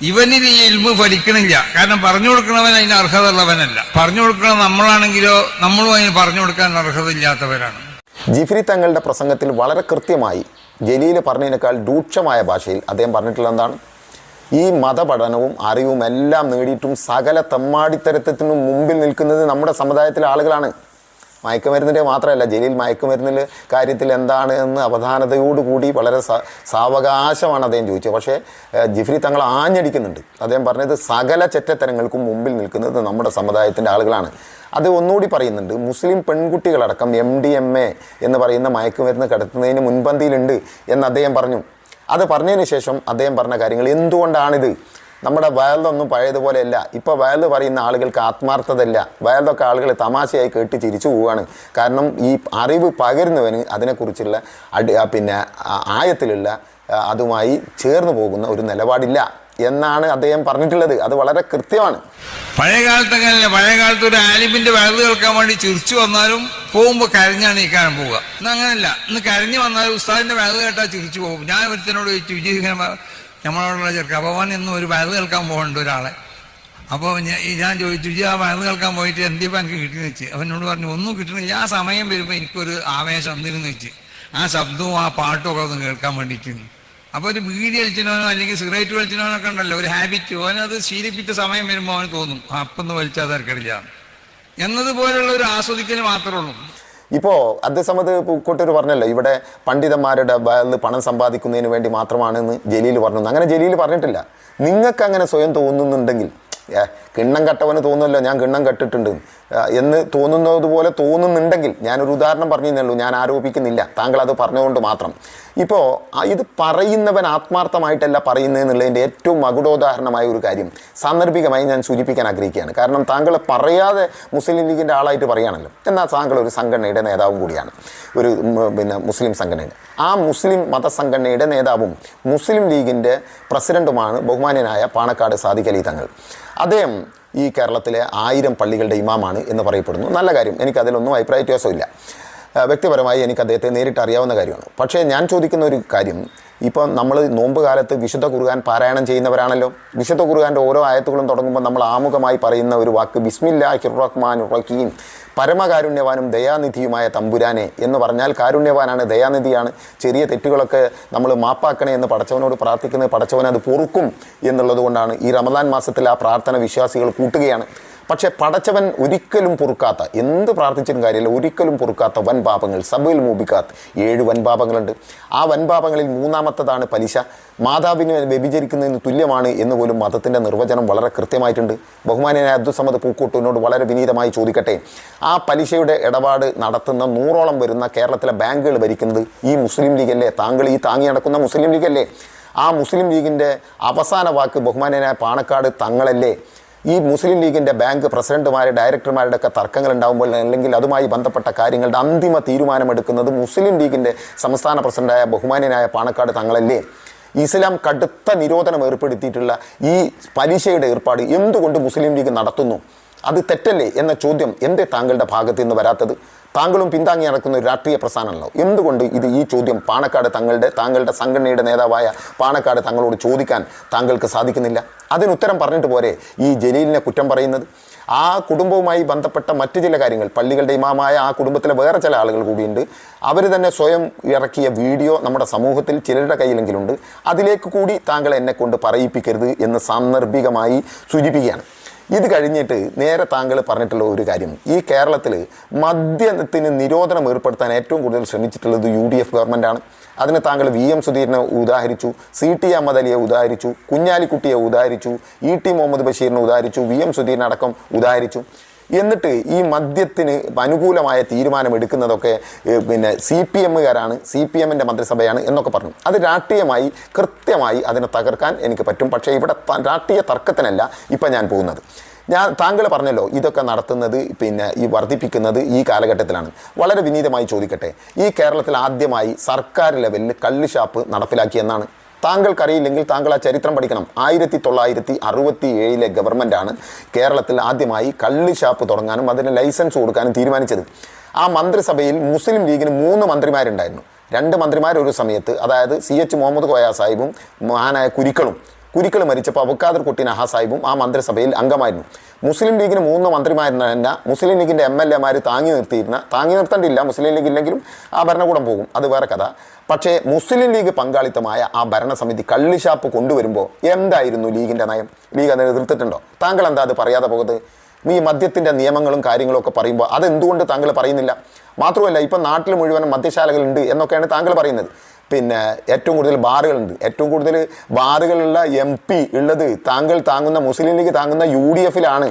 ഇവനിന് ഈ ഇൽമ് ഫലിക്കണില്ല. കാരണം പറഞ്ഞു കൊടുക്കണവൻ അതിന് അർഹത ഉള്ളവനല്ല പറഞ്ഞു കൊടുക്കണ നമ്മളാണെങ്കിലോ നമ്മളും അതിന് പറഞ്ഞു കൊടുക്കാൻ അർഹത ഇല്ലാത്തവരാണ് ജിഫ്രി തങ്ങളുടെ പ്രസംഗത്തിൽ വളരെ കൃത്യമായി ജലീൽ പറഞ്ഞതിനേക്കാൾ രൂക്ഷമായ ഭാഷയിൽ അദ്ദേഹം പറഞ്ഞിട്ടുള്ള എന്താണ്? ഈ മതപഠനവും അറിവും എല്ലാം നേടിയിട്ടും സകല തെമ്മാടിത്തരത്തിനും മുമ്പിൽ നിൽക്കുന്നത് നമ്മുടെ സമുദായത്തിലെ ആളുകളാണ്. മയക്കുമരുന്നിന്റെ മാത്രമല്ല ജലീൽ മയക്കുമരുന്നിൽ കാര്യത്തിൽ എന്താണ് എന്ന് അവധാനതയോടുകൂടി വളരെ സാവകാശമാണ് അദ്ദേഹം ചോദിച്ചത്. പക്ഷേ ജിഫ്രി തങ്ങൾ ആഞ്ഞടിക്കുന്നുണ്ട്. അദ്ദേഹം പറഞ്ഞത് സകല ചെറ്റത്തരങ്ങൾക്കും മുമ്പിൽ നിൽക്കുന്നത് നമ്മുടെ സമുദായത്തിന്റെ ആളുകളാണ്. അത് ഒന്നുകൂടി പറയുന്നുണ്ട് മുസ്ലിം പെൺകുട്ടികളടക്കം എം ഡി എം എ എന്ന് പറയുന്ന മയക്കുമരുന്ന് കടത്തുന്നതിന് മുൻപന്തിയിലുണ്ട് എന്ന് അദ്ദേഹം പറഞ്ഞു. അത് പറഞ്ഞതിന് ശേഷം അദ്ദേഹം പറഞ്ഞ കാര്യങ്ങൾ എന്തുകൊണ്ടാണിത്? നമ്മുടെ വയലൊന്നും പഴയതുപോലെയല്ല. ഇപ്പോൾ വയൽ പറയുന്ന ആളുകൾക്ക് ആത്മാർത്ഥതയില്ല. വയലൊക്കെ ആളുകൾ തമാശയായി കേട്ട് ചിരിച്ചു പോവുകയാണ്. കാരണം ഈ അറിവ് പകരുന്നവന് അതിനെക്കുറിച്ചുള്ള അടി പിന്നെ ആയത്തിലുള്ള അതുമായി ചേർന്ന് പോകുന്ന ഒരു നിലപാടില്ല എന്നാണ് അദ്ദേഹം പറഞ്ഞിട്ടുള്ളത്. അത് വളരെ കൃത്യമാണ്. പഴയ അല്ല? പഴയ കാലത്ത് ഒരു ആലിമിന്റെ വയറ് കേൾക്കാൻ വേണ്ടി ചിരിച്ചു വന്നാലും പോകുമ്പോൾ കരഞ്ഞാണ് ഈ കാരണം പോവുക. ഇന്ന് അങ്ങനല്ല. ഇന്ന് കരഞ്ഞു വന്നാൽ ഉസ്താദിന്റെ വയറ് കേട്ടാൽ ചിരിച്ചു പോകും. ഞാൻ ഒരുത്തനോട് ചോദിച്ചു വിജയ് നമ്മളോടുള്ള ചെറുക്ക. അവൻ ഇന്ന് ഒരു വയറ് കേൾക്കാൻ പോകണ്ട ഒരാളെ. അപ്പോൾ ഞാൻ ചോദിച്ചു ഈ ആ വയറ് കേൾക്കാൻ പോയിട്ട് എന്തിപ്പോൾ എനിക്ക് കിട്ടിയെന്ന് വെച്ച് അവനോട് പറഞ്ഞു ഒന്നും കിട്ടണില്ല ആ സമയം വരുമ്പോൾ എനിക്കൊരു ആവേശം എന്തിനെന്ന് വെച്ച് ആ ശബ്ദവും ആ പാട്ടും ഒക്കെ ഒന്ന് കേൾക്കാൻ വേണ്ടിയിട്ട് അപ്പോൾ ഒരു ബീഡി കളിച്ചിനോനോ അല്ലെങ്കിൽ സിഗരറ്റ് വലിച്ചിനോനോ ഒക്കെ ഉണ്ടല്ലോ ഒരു ഹാബിറ്റ്. ഓനത് ശീലിപ്പിച്ച സമയം വരുമ്പോൾ അവന് തോന്നും അപ്പം ഒന്ന് വലിച്ചാൽ തിരക്കടില്ല. എന്നതുപോലുള്ള ഒരു ആസ്വദിക്കൽ മാത്രമേ ഉള്ളൂ. ഇപ്പോൾ അതേസമയത്ത് പൂക്കോട്ടൂർ പറഞ്ഞല്ലോ ഇവിടെ പണ്ഡിതന്മാരുടെ പണം സമ്പാദിക്കുന്നതിന് വേണ്ടി മാത്രമാണെന്ന് ജലീൽ പറഞ്ഞു. അങ്ങനെ ജലീൽ പറഞ്ഞിട്ടില്ല. നിങ്ങൾക്ക് അങ്ങനെ സ്വയം തോന്നുന്നുണ്ടെങ്കിൽ കിണ്ണം കട്ടവന് തോന്നുമല്ലോ ഞാൻ കിണ്ണം കെട്ടിട്ടുണ്ട്. എന്ന് തോന്നുന്നത് പോലെ തോന്നുന്നുണ്ടെങ്കിൽ ഞാനൊരു ഉദാഹരണം പറഞ്ഞു ഉള്ളൂ ഞാൻ ആരോപിക്കുന്നില്ല. താങ്കൾ അത് പറഞ്ഞുകൊണ്ട് മാത്രം ഇപ്പോൾ ഇത് പറയുന്നവൻ ആത്മാർത്ഥമായിട്ടല്ല പറയുന്നതെന്നുള്ളതിന്റെ ഏറ്റവും മകുടോദാഹരണമായ ഒരു കാര്യം സാന്ദർഭികമായി ഞാൻ സൂചിപ്പിക്കാൻ ആഗ്രഹിക്കുകയാണ്. കാരണം താങ്കൾ പറയാതെ മുസ്ലിം ലീഗിന്റെ ആളായിട്ട് പറയുകയാണല്ലോ. എന്നാൽ താങ്കൾ ഒരു സംഘടനയുടെ നേതാവും കൂടിയാണ്. ഒരു പിന്നെ മുസ്ലിം സംഘടനയുടെ. ആ മുസ്ലിം മതസംഘടനയുടെ നേതാവും മുസ്ലിം ലീഗിന്റെ പ്രസിഡന്റുമാണ് ബഹുമാനനായ പാണക്കാട് സാദിഖലി തങ്ങൾ. അദ്ദേഹം ഈ കേരളത്തിലെ ആയിരം പള്ളികളുടെ ഇമാമാണ് എന്ന് പറയപ്പെടുന്നു. നല്ല കാര്യം. എനിക്ക് അതിലൊന്നും അഭിപ്രായ വ്യത്യാസമില്ല. വ്യക്തിപരമായി എനിക്ക് അദ്ദേഹത്തെ നേരിട്ട് അറിയാവുന്ന കാര്യമാണ്. പക്ഷേ ഞാൻ ചോദിക്കുന്ന ഒരു കാര്യം ഇപ്പം നമ്മൾ നോമ്പ് കാലത്ത് വിശുദ്ധ കുറുകാൻ പാരായണം ചെയ്യുന്നവരാണല്ലോ. വിശുദ്ധ കുറുകാന്റെ ഓരോ ആയത്തുകളും തുടങ്ങുമ്പോൾ നമ്മൾ ആമുഖമായി പറയുന്ന ഒരു വാക്ക് ബിസ്മില്ലാഹി റഹ്മാൻ റഹീം പരമകാരുണ്യവാനും ദയാനിധിയുമായ തമ്പുരാനെ എന്ന് പറഞ്ഞാൽ കാരുണ്യവാനാണ് ദയാനിധിയാണ്. ചെറിയ തെറ്റുകളൊക്കെ നമ്മൾ മാപ്പാക്കണേ എന്ന് പടച്ചവനോട് പ്രാർത്ഥിക്കുന്നത് പടച്ചവൻ അത് പൊറുക്കും എന്നുള്ളത് കൊണ്ടാണ് ഈ റമദാൻ മാസത്തിൽ ആ പ്രാർത്ഥന വിശ്വാസികൾ കൂട്ടുകയാണ്. പക്ഷേ പടച്ചവൻ ഒരിക്കലും പൊറുക്കാത്ത എന്ത് പ്രാർത്ഥിച്ചിട്ടും കാര്യമില്ല ഒരിക്കലും പൊറുക്കാത്ത വൻപാപങ്ങൾ പാപങ്ങൾ. സബയിൽ മൂബിക്കാത്ത് ഏഴ് വൻപാപങ്ങളുണ്ട് ആ വൻപാപങ്ങളിൽ മൂന്നാമത്തതാണ് പലിശ. മാതാവിന് വ്യഭിചരിക്കുന്നതിന് തുല്യമാണ് എന്ന് പോലും മതത്തിന്റെ നിർവചനം വളരെ കൃത്യമായിട്ടുണ്ട്. ബഹുമാനായ അബ്ദുസമദ് പൂക്കൂട്ടുവിനോട് വളരെ വിനീതമായി ചോദിക്കട്ടെ. ആ പലിശയുടെ ഇടപാട് നടത്തുന്ന നൂറോളം വരുന്ന കേരളത്തിലെ ബാങ്കുകൾ ഭരിക്കുന്നത് ഈ മുസ്ലിം ലീഗല്ലേ? താങ്കൾ ഈ താങ്ങി നടക്കുന്ന മുസ്ലിം ലീഗല്ലേ? ആ മുസ്ലിം ലീഗിന്റെ അവസാന വാക്ക് ബഹുമാനായ പാണക്കാട് തങ്ങളല്ലേ? ഈ മുസ്ലിം ലീഗിന്റെ ബാങ്ക് പ്രസിഡന്റുമാരെ ഡയറക്ടർമാരുടെ ഒക്കെ തർക്കങ്ങൾ ഉണ്ടാകുമ്പോൾ അല്ലെങ്കിൽ അതുമായി ബന്ധപ്പെട്ട കാര്യങ്ങളുടെ അന്തിമ തീരുമാനമെടുക്കുന്നത് മുസ്ലിം ലീഗിന്റെ സംസ്ഥാന പ്രസിഡന്റായ ബഹുമാന്യനായ പാണക്കാട് തങ്ങളല്ലേ? ഇസ്ലാം കടുത്ത നിരോധനം ഏർപ്പെടുത്തിയിട്ടുള്ള ഈ പലിശയുടെ ഏർപ്പാട് എന്തുകൊണ്ട് മുസ്ലിം ലീഗ് നടത്തുന്നു? അത് തെറ്റല്ലേ എന്ന ചോദ്യം എന്തേ താങ്കളുടെ ഭാഗത്ത് നിന്ന് വരാത്തത്? താങ്കളും പിന്താങ്ങി നടക്കുന്ന ഒരു രാഷ്ട്രീയ പ്രസ്ഥാനമല്ലോ എന്തുകൊണ്ട് ഇത് ഈ ചോദ്യം പാണക്കാട് തങ്ങളുടെ താങ്കളുടെ സംഘടനയുടെ നേതാവായ പാണക്കാട് തങ്ങളോട് ചോദിക്കാൻ താങ്കൾക്ക് സാധിക്കുന്നില്ല? അതിനുത്തരം പറഞ്ഞിട്ട് പോരെ ഈ ജലീലിനെ കുറ്റം പറയുന്നത്? ആ കുടുംബവുമായി ബന്ധപ്പെട്ട മറ്റു ചില കാര്യങ്ങൾ പള്ളികളുടെ ഇമാമായ ആ കുടുംബത്തിലെ വേറെ ചില ആളുകൾ കൂടിയുണ്ട്. അവർ തന്നെ സ്വയം ഇറക്കിയ വീഡിയോ നമ്മുടെ സമൂഹത്തിൽ ചിലരുടെ കയ്യിലെങ്കിലുണ്ട് അതിലേക്ക് കൂടി താങ്കൾ എന്നെ കൊണ്ട് പറയിപ്പിക്കരുത് എന്ന് സാന്ദർഭികമായി സൂചിപ്പിക്കുകയാണ്. ഇത് കഴിഞ്ഞിട്ട് നേരെ താങ്കൾ പറഞ്ഞിട്ടുള്ള ഒരു കാര്യം. ഈ കേരളത്തിൽ മദ്യത്തിന് നിരോധനം ഏർപ്പെടുത്താൻ ഏറ്റവും കൂടുതൽ ശ്രമിച്ചിട്ടുള്ളത് യു ഡി എഫ് ഗവൺമെന്റാണ് അതിന് താങ്കൾ വി എം സുധീരനെ ഉദാഹരിച്ചു സി ടി അഹമ്മദ് ഉദാഹരിച്ചു കുഞ്ഞാലിക്കുട്ടിയെ ഉദാഹരിച്ചു ഇ ടി മുഹമ്മദ് ബഷീറിനെ ഉദാഹരിച്ചു വി എം സുധീരനടക്കം ഉദാഹരിച്ചു. എന്നിട്ട് ഈ മദ്യത്തിന് അനുകൂലമായ തീരുമാനം എടുക്കുന്നതൊക്കെ പിന്നെ സി പി എമ്മുകാരാണ് സി പി എമ്മിന്റെ മന്ത്രിസഭയാണ് എന്നൊക്കെ പറഞ്ഞു. അത് രാഷ്ട്രീയമായി കൃത്യമായി അതിനെ തകർക്കാൻ എനിക്ക് പറ്റും. പക്ഷേ ഇവിടെ രാഷ്ട്രീയ തർക്കത്തിനല്ല ഇപ്പം ഞാൻ പോകുന്നത്. ഞാൻ താങ്കൾ പറഞ്ഞല്ലോ ഇതൊക്കെ നടത്തുന്നത് പിന്നെ ഈ വർദ്ധിപ്പിക്കുന്നത് ഈ കാലഘട്ടത്തിലാണ്. വളരെ വിനീതമായി ചോദിക്കട്ടെ ഈ കേരളത്തിൽ ആദ്യമായി സർക്കാർ ലെവലിൽ കള്ളുഷാപ്പ് നടപ്പിലാക്കിയെന്നാണ് താങ്കൾക്കറിയില്ലെങ്കിൽ താങ്കൾ ആ ചരിത്രം പഠിക്കണം. ആയിരത്തി തൊള്ളായിരത്തി അറുപത്തി ഏഴിലെ ഗവൺമെന്റാണ് കേരളത്തിൽ ആദ്യമായി കള്ള് ഷാപ്പ് തുടങ്ങാനും അതിന് ലൈസൻസ് കൊടുക്കാനും തീരുമാനിച്ചത്. ആ മന്ത്രിസഭയിൽ മുസ്ലിം ലീഗിന് മൂന്ന് മന്ത്രിമാരുണ്ടായിരുന്നു. രണ്ട് മന്ത്രിമാർ ഒരു സമയത്ത് അതായത് സി എച്ച് മുഹമ്മദ് കോയ സാഹിബും മഹാനായ കുരിക്കളും കുരിക്കൾ മരിച്ചപ്പോൾ അബുക്കാദർ കുട്ടി നഹ സാഹിബും ആ മന്ത്രിസഭയിൽ അംഗമായിരുന്നു. മുസ്ലിം ലീഗിന് മൂന്ന് മന്ത്രിമാരുന്ന മുസ്ലിം ലീഗിന്റെ എം എൽ എമാർ താങ്ങി നിർത്തിയിരുന്ന താങ്ങി നിർത്തേണ്ടില്ല മുസ്ലിം ലീഗ് ഇല്ലെങ്കിലും ആ ഭരണകൂടം പോകും. അത് വേറെ കഥ. പക്ഷേ മുസ്ലിം ലീഗ് പങ്കാളിത്തമായ ആ ഭരണസമിതി കള്ളിഷാപ്പ് കൊണ്ടുവരുമ്പോൾ എന്തായിരുന്നു ലീഗിന്റെ നയം? ലീഗ് അതിനെ എതിർത്തിട്ടുണ്ടോ? താങ്കൾ എന്താ അത് പറയാതെ പോകുന്നത്? ഈ മദ്യത്തിന്റെ നിയമങ്ങളും കാര്യങ്ങളും ഒക്കെ പറയുമ്പോൾ അതെന്തുകൊണ്ട് താങ്കൾ പറയുന്നില്ല? മാത്രമല്ല ഇപ്പം നാട്ടിൽ മുഴുവനും മദ്യശാലകളുണ്ട് എന്നൊക്കെയാണ് താങ്കൾ പറയുന്നത്. പിന്നെ ഏറ്റവും കൂടുതൽ ബാറുകളുണ്ട്. ഏറ്റവും കൂടുതൽ ബാറുകളുള്ള എം പി ഉള്ളത് താങ്കൾ താങ്ങുന്ന മുസ്ലിം ലീഗ് താങ്ങുന്ന യു ഡി എഫിലാണ്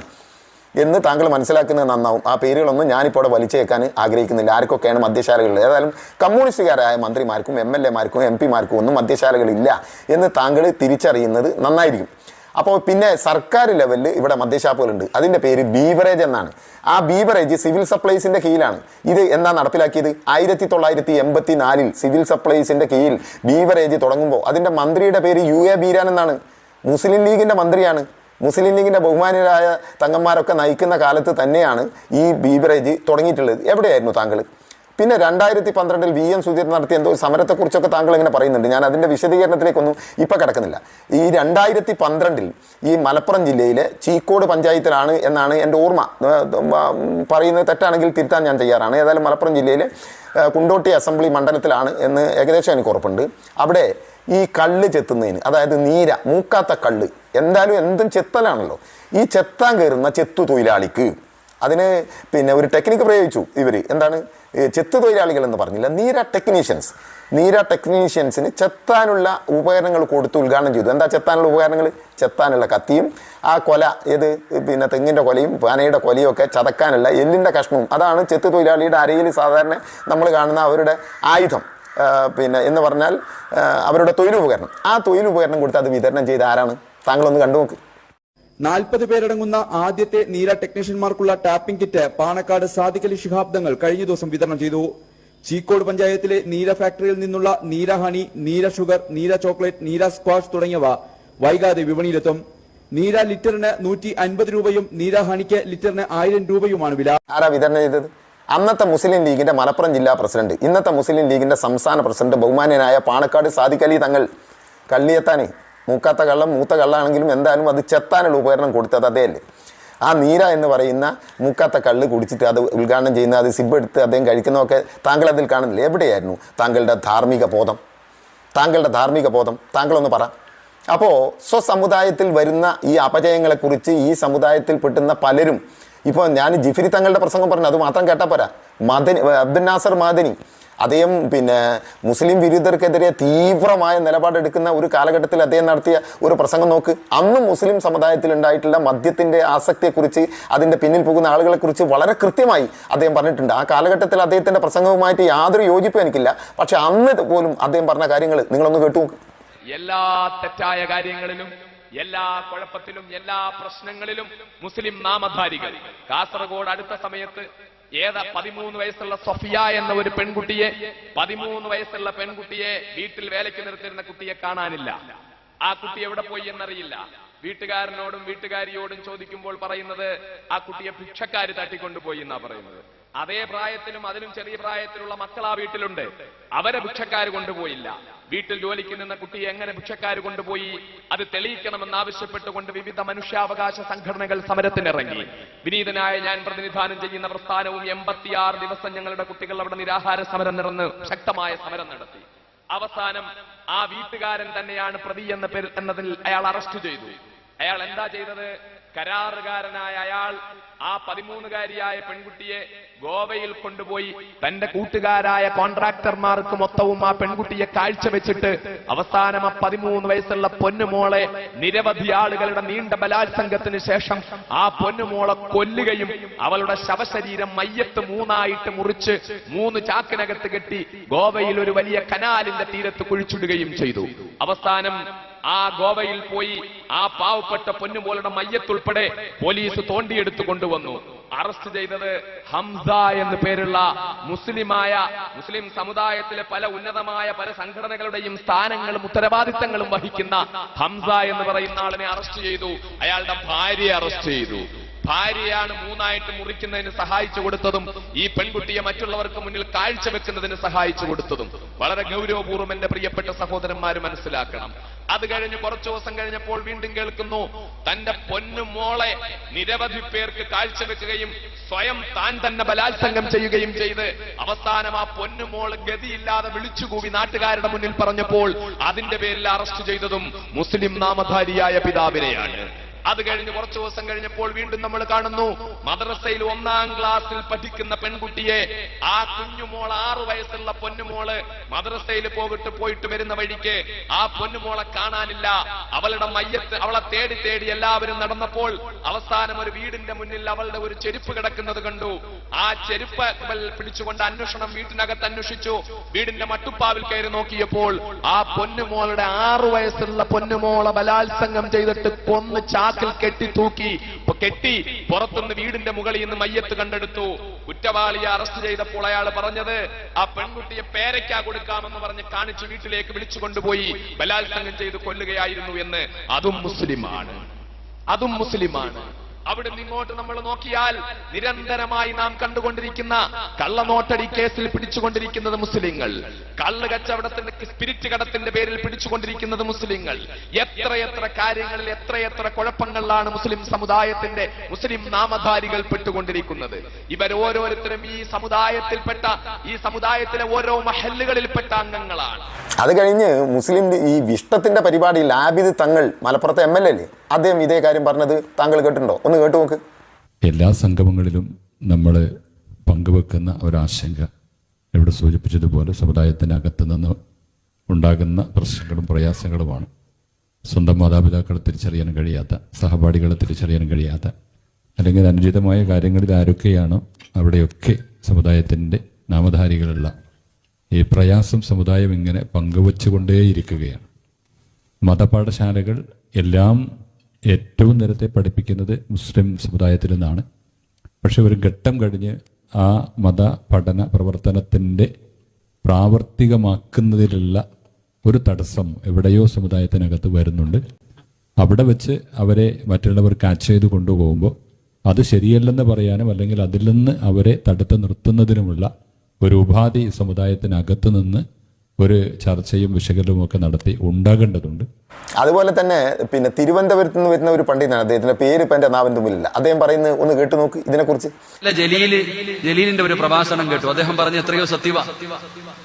എന്ന് താങ്കൾ മനസ്സിലാക്കുന്നത് നന്നാവും. ആ പേരുകളൊന്നും ഞാനിപ്പോൾ അവിടെ വലിച്ചേക്കാൻ ആഗ്രഹിക്കുന്നില്ല. ആർക്കൊക്കെയാണ് മദ്യശാലകളിൽ ഏതായാലും കമ്മ്യൂണിസ്റ്റുകാരായ മന്ത്രിമാർക്കും എം എൽ എമാർക്കും എം പിമാർക്കും ഒന്നും മദ്യശാലകളില്ല എന്ന് താങ്കൾ തിരിച്ചറിയുന്നത് നന്നായിരിക്കും. അപ്പോൾ പിന്നെ സർക്കാർ ലെവലിൽ ഇവിടെ മദ്യഷാപ്പുകളുണ്ട് അതിന്റെ പേര് ബീവറേജ് എന്നാണ്. ആ ബീവറേജ് സിവിൽ സപ്ലൈസിന്റെ കീഴിലാണ്. ഇത് എന്നാ നടപ്പിലാക്കിയത്? ആയിരത്തി തൊള്ളായിരത്തി എൺപത്തി നാലിൽ സിവിൽ സപ്ലൈസിന്റെ കീഴിൽ ബീവറേജ് തുടങ്ങുമ്പോൾ. അതിന്റെ മന്ത്രിയുടെ പേര് യു എ ബീരാൻ എന്നാണ്. മുസ്ലിം ലീഗിന്റെ മന്ത്രിയാണ്. മുസ്ലിം ലീഗിന്റെ ബഹുമാനരായ തങ്ങന്മാരൊക്കെ നയിക്കുന്ന കാലത്ത് തന്നെയാണ് ഈ ബീവറേജ് തുടങ്ങിയിട്ടുള്ളത്. എവിടെയായിരുന്നു താങ്കൾ? പിന്നെ രണ്ടായിരത്തി പന്ത്രണ്ടിൽ വി എം സുധീർ നടത്തിയ എന്തോ സമരത്തെക്കുറിച്ചൊക്കെ താങ്കൾ ഇങ്ങനെ പറയുന്നുണ്ട്. ഞാൻ അതിന്റെ വിശദീകരണത്തിലേക്കൊന്നും ഇപ്പം കിടക്കുന്നില്ല. ഈ രണ്ടായിരത്തി പന്ത്രണ്ടിൽ ഈ മലപ്പുറം ജില്ലയിലെ ചീക്കോട് പഞ്ചായത്തിലാണ് എന്നാണ് എന്റെ ഓർമ്മ. പറയുന്നത് തെറ്റാണെങ്കിൽ തിരുത്താൻ ഞാൻ തയ്യാറാണ്. ഏതായാലും മലപ്പുറം ജില്ലയിലെ കുണ്ടോട്ടി അസംബ്ലി മണ്ഡലത്തിലാണ് എന്ന് ഏകദേശം എനിക്ക് ഉറപ്പുണ്ട്. അവിടെ ഈ കള്ള് ചെത്തുന്നതിന് അതായത് നീര മൂക്കാത്ത കള്ള് എന്തായാലും എന്തും ചെത്തലാണല്ലോ. ഈ ചെത്താൻ കയറുന്ന ചെത്തു തൊഴിലാളിക്ക് അതിന് പിന്നെ ഒരു ടെക്നിക്ക് പ്രയോഗിച്ചു ഇവർ എന്താണ്? ചെത്ത് തൊഴിലാളികൾ എന്ന് പറഞ്ഞില്ല. നീര ടെക്നീഷ്യൻസ്. നീര ടെക്നീഷ്യൻസിന് ചെത്താനുള്ള ഉപകരണങ്ങൾ കൊടുത്ത് ഉദ്ഘാടനം ചെയ്തു. എന്താ ചെത്താനുള്ള ഉപകരണങ്ങൾ? ചെത്താനുള്ള കത്തിയും ആ കൊല ഏത് പിന്നെ തെങ്ങിന്റെ കൊലയും പാനയുടെ കൊലയും ഒക്കെ ചതക്കാനുള്ള എല്ലിന്റെ കഷ്ണവും. അതാണ് ചെത്ത് തൊഴിലാളിയുടെ അരയിൽ സാധാരണ നമ്മൾ കാണുന്ന അവരുടെ ആയുധം. പിന്നെ എന്ന് പറഞ്ഞാൽ അവരുടെ തൊഴിലുപകരണം. ആ തൊഴിലുപകരണം കൊടുത്ത് അത് വിതരണം ചെയ്ത് ആരാണ്? താങ്കളൊന്ന് കണ്ടു നോക്ക്. നാൽപ്പത് പേരടങ്ങുന്ന ആദ്യത്തെ നീല ടെക്നീഷ്യന്മാർക്കുള്ള ടാപ്പിംഗ് കിറ്റ് പാണക്കാട് സാദിഖലി ശിഹാബ്ദങ്ങൾ കഴിഞ്ഞ ദിവസം വിതരണം ചെയ്തു. ചീക്കോട് പഞ്ചായത്തിലെ നീല ഫാക്ടറിയിൽ നിന്നുള്ള നീല ഹണി നീല ഷുഗർ നീല ചോക്ലേറ്റ് നീല സ്ക്വാഷ് തുടങ്ങിയവ വൈകാതെ വിപണിയിലെത്തും. നീല ലിറ്ററിന് നൂറ്റി അൻപത് രൂപയും നീല ഹണിക്ക് ലിറ്ററിന് ആയിരം രൂപയുമാണ് വില. ആരാ വിതരണം ചെയ്തത്? അന്നത്തെ മുസ്ലിം ലീഗിന്റെ മലപ്പുറം ജില്ലാ പ്രസിഡന്റ് ഇന്നത്തെ മുസ്ലിം ലീഗിന്റെ സംസ്ഥാന പ്രസിഡന്റ് ബഹുമാന്യനായ പാണക്കാട് സാദിഖലി തങ്ങൾ കള്ളിയെത്താനേ മൂക്കാത്ത കള്ളം മൂത്ത കള്ളാണെങ്കിലും എന്തായാലും അത് ചെത്താനുള്ള ഉപകരണം കൊടുത്തത് അതേയല്ലേ? ആ നീര എന്ന് പറയുന്ന മൂക്കാത്ത കള്ള് കുടിച്ചിട്ട് അത് ഉദ്ഘാടനം ചെയ്യുന്ന അത് സിബ് എടുത്ത് അദ്ദേഹം കഴിക്കുന്നതൊക്കെ താങ്കൾ അതിൽ കാണുന്നില്ല? എവിടെയായിരുന്നു താങ്കളുടെ ധാർമ്മിക ബോധം? താങ്കളുടെ ധാർമ്മിക ബോധം. താങ്കളൊന്ന് പറ. അപ്പോൾ സ്വസമുദായത്തിൽ വരുന്ന ഈ അപജയങ്ങളെക്കുറിച്ച് ഈ സമുദായത്തിൽ പെട്ടുന്ന പലരും ഇപ്പോൾ ഞാൻ ജിഫിരി തങ്ങളുടെ പ്രസംഗം പറഞ്ഞു അത് മാത്രം കേട്ടാൽ പോരാ. മദനി അബ്ദുൽ നാസർ മാദനി അദ്ദേഹം പിന്നെ മുസ്ലിം വിരുദ്ധർക്കെതിരെ തീവ്രമായ നിലപാടെടുക്കുന്ന ഒരു കാലഘട്ടത്തിൽ അദ്ദേഹം നടത്തിയ ഒരു പ്രസംഗം നോക്ക്. അന്ന് മുസ്ലിം സമുദായത്തിൽ ഉണ്ടായിട്ടുള്ള മദ്യത്തിന്റെ ആസക്തിയെക്കുറിച്ച് അതിന്റെ പിന്നിൽ പോകുന്ന ആളുകളെക്കുറിച്ച് വളരെ കൃത്യമായി അദ്ദേഹം പറഞ്ഞിട്ടുണ്ട്. ആ കാലഘട്ടത്തിൽ അദ്ദേഹത്തിന്റെ പ്രസംഗവുമായിട്ട് യാതൊരു യോജിപ്പും എനിക്കില്ല. പക്ഷെ അന്ന് പോലും അദ്ദേഹം പറഞ്ഞ കാര്യങ്ങൾ നിങ്ങളൊന്ന് കേട്ടു നോക്ക്. എല്ലാ തെറ്റായ കാര്യങ്ങളിലും എല്ലാ കുഴപ്പത്തിലും എല്ലാ പ്രശ്നങ്ങളിലും മുസ്ലിം നാമധാരികൾ. കാസർഗോഡ് അടുത്ത സമയത്ത് ഏത പതിമൂന്ന് വയസ്സുള്ള സഫിയ എന്ന ഒരു പെൺകുട്ടിയെ? പതിമൂന്ന് വയസ്സുള്ള പെൺകുട്ടിയെ വീട്ടിൽ വേലയ്ക്ക് നിർത്തിരുന്ന കുട്ടിയെ കാണാനില്ല. ആ കുട്ടി എവിടെ പോയി എന്നറിയില്ല. വീട്ടുകാരനോടും വീട്ടുകാരിയോടും ചോദിക്കുമ്പോൾ പറയുന്നത് ആ കുട്ടിയെ ഭിക്ഷക്കാര് തട്ടിക്കൊണ്ടുപോയി എന്നാ പറയുന്നത്. അതേ പ്രായത്തിലും അതിലും ചെറിയ പ്രായത്തിലുള്ള മക്കൾ ആ വീട്ടിലുണ്ട്. അവരെ ഭിക്ഷക്കാര് കൊണ്ടുപോയില്ല. വീട്ടിൽ ജോലിക്ക് നിന്ന കുട്ടിയെ എങ്ങനെ ഭിക്ഷക്കാർ കൊണ്ടുപോയി? അത് തെളിയിക്കണമെന്ന് ആവശ്യപ്പെട്ടുകൊണ്ട് വിവിധ മനുഷ്യാവകാശ സംഘടനകൾ സമരത്തിനിറങ്ങി. വിനീതനായ ഞാൻ പ്രതിനിധാനം ചെയ്യുന്ന പ്രസ്ഥാനവും എൺപത്തിയാറ് ദിവസം ഞങ്ങളുടെ കുട്ടികൾ അവിടെ നിരാഹാര സമരം നിറന്ന് ശക്തമായ സമരം നടത്തി. അവസാനം ആ വീട്ടുകാരൻ തന്നെയാണ് പ്രതി എന്ന പേരിൽ എന്നതിൽ അയാൾ അറസ്റ്റ് ചെയ്തു. അയാൾ എന്താ ചെയ്തത്? കരാറുകാരനായ അയാൾ ആ പതിമൂന്നുകാരിയായ പെൺകുട്ടിയെ ഗോവയിൽ കൊണ്ടുപോയി തന്റെ കൂട്ടുകാരായ കോൺട്രാക്ടർമാർക്ക് മൊത്തവും ആ പെൺകുട്ടിയെ കാഴ്ചവെച്ചിട്ട് അവസാനം ആ പതിമൂന്ന് വയസ്സുള്ള പൊന്നുമോളെ നിരവധി ആളുകളുടെ നീണ്ട ബലാത്സംഗത്തിന് ശേഷം ആ പൊന്നുമോളെ കൊല്ലുകയും അവളുടെ ശവശരീരം മയ്യത്ത് മൂന്നായിട്ട് മുറിച്ച് മൂന്ന് ചാക്കിനകത്ത് കെട്ടി ഗോവയിൽ ഒരു വലിയ കനാലിന്റെ തീരത്ത് കുഴിച്ചിടുകയും ചെയ്തു. അവസാനം ആ ഗോവയിൽ പോയി ആ പാവപ്പെട്ട പൊന്നുപോലുടെ മയ്യത്തുൾപ്പെടെ പോലീസ് തോണ്ടിയെടുത്തു കൊണ്ടുവന്നു. അറസ്റ്റ് ചെയ്തത് ഹംസ എന്ന് പേരുള്ള മുസ്ലിമായ മുസ്ലിം സമുദായത്തിലെ പല ഉന്നതമായ പല സംഘടനകളുടെയും സ്ഥാനങ്ങളും ഉത്തരവാദിത്തങ്ങളും വഹിക്കുന്ന ഹംസ എന്ന് പറയുന്ന ആളിനെ അറസ്റ്റ് ചെയ്തു. അയാളുടെ ഭാര്യയെ അറസ്റ്റ് ചെയ്തു. ഭാര്യയാണ് മൂന്നായിട്ട് മുറിക്കുന്നതിന് സഹായിച്ചു കൊടുത്തതും ഈ പെൺകുട്ടിയെ മറ്റുള്ളവർക്ക് മുന്നിൽ കാഴ്ചവെക്കുന്നതിന് സഹായിച്ചു കൊടുത്തതും വളരെ ഗൗരവപൂർവം എന്റെ പ്രിയപ്പെട്ട സഹോദരന്മാർ മനസ്സിലാക്കണം. അത് കഴിഞ്ഞ് കുറച്ചു ദിവസം കഴിഞ്ഞപ്പോൾ വീണ്ടും കേൾക്കുന്നു തന്റെ പൊന്നു മോളെ നിരവധി പേർക്ക് കാഴ്ചവെക്കുകയും സ്വയം താൻ തന്നെ ബലാത്സംഗം ചെയ്യുകയും ചെയ്ത് അവസാനം ആ പൊന്നു മോൾ ഗതിയില്ലാതെ വിളിച്ചുകൂവി നാട്ടുകാരുടെ മുന്നിൽ പറഞ്ഞപ്പോൾ അതിന്റെ പേരിൽ അറസ്റ്റ് ചെയ്തതും മുസ്ലിം നാമധാരിയായ പിതാവിനെയാണ്. അത് കഴിഞ്ഞ് കുറച്ചു ദിവസം കഴിഞ്ഞപ്പോൾ വീണ്ടും നമ്മൾ കാണുന്നു മദ്രസയിൽ ഒന്നാം ക്ലാസ്സിൽ പഠിക്കുന്ന പെൺകുട്ടിയെ ആ കുഞ്ഞുമോൾ ആറു വയസ്സുള്ള പൊന്നുമോൾ മദ്രസയിൽ പോകിട്ട് പോയിട്ട് വരുന്ന വഴിക്ക് ആ പൊന്നുമോളെ കാണാനില്ല. അവളുടെ മയ്യത്ത് അവളെ തേടി തേടി എല്ലാവരും നടന്നപ്പോൾ അവസാനം ഒരു വീടിന്റെ മുന്നിൽ അവളുടെ ഒരു ചെരുപ്പ് കിടക്കുന്നത് കണ്ടു. ആ ചെരുപ്പ് പിടിച്ചുകൊണ്ട് അന്വേഷണം വീട്ടിനകത്ത് അന്വേഷിച്ചു. വീടിന്റെ മട്ടുപ്പാവിൽ കയറി നോക്കിയപ്പോൾ ആ പൊന്നുമോളുടെ ആറു വയസ്സുള്ള പൊന്നുമോളെ ബലാത്സംഗം ചെയ്തിട്ട് കൊന്ന് ചാക്കിൽ കെട്ടി തൂക്കി കെട്ടി പുറത്തുനിന്ന് വീടിന്റെ മുകളിൽ നിന്ന് മയ്യത്ത് കണ്ടെടുത്തു. കുറ്റവാളിയെ അറസ്റ്റ് ചെയ്തപ്പോൾ അയാൾ പറഞ്ഞത് ആ പെൺകുട്ടിയെ പേരയ്ക്കാ കൊടുക്കാമെന്ന് പറഞ്ഞ് കാണിച്ച് വീട്ടിലേക്ക് വിളിച്ചു കൊണ്ടുപോയി ബലാത്സംഗം ചെയ്ത് കൊല്ലുകയായിരുന്നു എന്ന്. അതും മുസ്ലിമാണ്. അതും മുസ്ലിമാണ്. അവിടെ നിങ്ങോട്ട് നമ്മൾ നോക്കിയാൽ നിരന്തരമായി നാം കണ്ടുകൊണ്ടിരിക്കുന്ന കള്ളനോട്ടടി കേസിൽ പിടിച്ചുകൊണ്ടിരിക്കുന്നത് മുസ്ലിങ്ങൾ. കള്ള് കച്ചവടത്തിന്റെ സ്പിരിറ്റ് കടത്തിന്റെ പേരിൽ പിടിച്ചുകൊണ്ടിരിക്കുന്നത് മുസ്ലിങ്ങൾ. എത്രയെത്ര കാര്യങ്ങളിൽ എത്രയെത്ര കുഴപ്പങ്ങളിലാണ് മുസ്ലിം സമുദായത്തിന്റെ മുസ്ലിം നാമധാരികൾ പെട്ടുകൊണ്ടിരിക്കുന്നത്. ഇവർ ഓരോരുത്തരും ഈ സമുദായത്തിൽപ്പെട്ട ഈ സമുദായത്തിലെ ഓരോ മഹല്ലുകളിൽപ്പെട്ട അംഗങ്ങളാണ്. അത് കഴിഞ്ഞ് മുസ്ലിം ഈ വിഷ്ടത്തിന്റെ പരിപാടി ആബിദ് തങ്ങൾ മലപ്പുറത്തെ എം എൽ എ അദ്ദേഹം ഇതേ കാര്യം പറഞ്ഞത് താങ്കൾ കേട്ടിട്ടുണ്ടോ? ഒന്ന് കേട്ടു നോക്ക്. എല്ലാ സംഗമങ്ങളിലും നമ്മൾ പങ്കുവെക്കുന്ന ഒരാശങ്ക ഇവിടെ സൂചിപ്പിച്ചതുപോലെ സമുദായത്തിനകത്ത് നിന്ന് ഉണ്ടാകുന്ന പ്രശ്നങ്ങളും പ്രയാസങ്ങളുമാണ്. സ്വന്തം മാതാപിതാക്കളെ തിരിച്ചറിയാൻ കഴിയാത്ത സഹപാഠികളെ തിരിച്ചറിയാൻ കഴിയാത്ത അല്ലെങ്കിൽ അനുചിതമായ കാര്യങ്ങളിൽ ആരൊക്കെയാണോ അവിടെയൊക്കെ സമുദായത്തിന്റെ നാമധാരികളുള്ള ഈ പ്രയാസം സമുദായം ഇങ്ങനെ പങ്കുവച്ചുകൊണ്ടേയിരിക്കുകയാണ്. മതപാഠശാലകൾ എല്ലാം ഏറ്റവും നേരത്തെ പഠിപ്പിക്കുന്നത് മുസ്ലിം സമുദായത്തിൽ നിന്നാണ്. പക്ഷെ ഒരു ഘട്ടം കഴിഞ്ഞ് ആ മത പഠന പ്രവർത്തനത്തിന്റെ പ്രാവർത്തികമാക്കുന്നതിലുള്ള ഒരു തടസ്സം എവിടെയോ സമുദായത്തിനകത്ത് വരുന്നുണ്ട്. അവിടെ വെച്ച് അവരെ മറ്റുള്ളവർ കാച്ച് ചെയ്ത് കൊണ്ടുപോകുമ്പോൾ അത് ശരിയല്ലെന്ന് പറയാനും അല്ലെങ്കിൽ അതിൽ നിന്ന് അവരെ തടുത്ത് നിർത്തുന്നതിനുമുള്ള ഒരു ഉപാധി സമുദായത്തിനകത്ത് നിന്ന് ഒരു ചർച്ചയും വിശകലനവും ഒക്കെ നടത്തി ഉണ്ടാകേണ്ടതുണ്ട്. അതുപോലെ തന്നെ പിന്നെ തിരുവനന്തപുരത്ത് നിന്ന് വരുന്ന ഒരു പണ്ഡിതനാണ് അദ്ദേഹത്തിന്റെ പേര് ഇപ്പം എന്റെ നാവിൻ മുമ്പിലില്ല അദ്ദേഹം പറയുന്നത് ഒന്ന് കേട്ടു നോക്ക് ഇതിനെക്കുറിച്ച്. അല്ല ജലീൽ ജലീലിന്റെ ഒരു പ്രഭാഷണം കേട്ടു. അദ്ദേഹം പറഞ്ഞ എത്രയോ സത്യവ.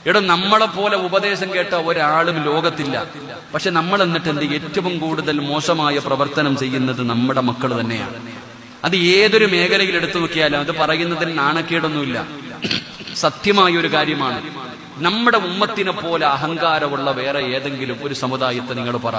എടോ നമ്മളെ പോലെ ഉപദേശം കേട്ട ഒരാളും ലോകത്തില്ല. പക്ഷെ നമ്മൾ എന്നിട്ട് എന്ത് ഏറ്റവും കൂടുതൽ മോശമായ പ്രവർത്തനം ചെയ്യുന്നത് നമ്മുടെ മക്കൾ തന്നെയാണ്. അത് ഏതൊരു മേഖലയിൽ എടുത്തു നോക്കിയാലും അത് പറയുന്നതിന് നാണക്കേടൊന്നുമില്ല. സത്യമായ ഒരു കാര്യമാണ്. നമ്മുടെ ഉമ്മത്തിനെ പോലെ അഹങ്കാരമുള്ള വേറെ ഏതെങ്കിലും ഒരു സമുദായത്തെ നിങ്ങൾ പറ.